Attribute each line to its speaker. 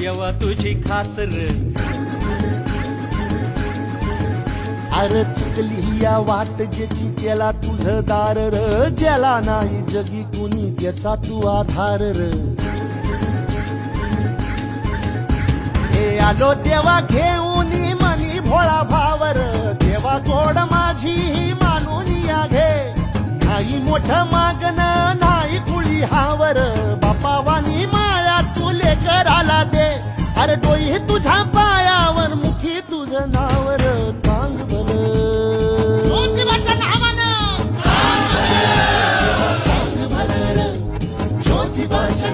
Speaker 1: देवा तुझी खातर
Speaker 2: अरे चुकली या वाट ज्याची त्याला तुझं दार र ज्याला नाही जगी कुणी त्याचा तू आधार र. हे आलो देवा घेऊन मनी भोळा भावर देवा गोड माझी ही मानून या घे. नाही मोठ मा माझ्या पायावर मुखी तुझं नावर चांग ज्योतिबाच्या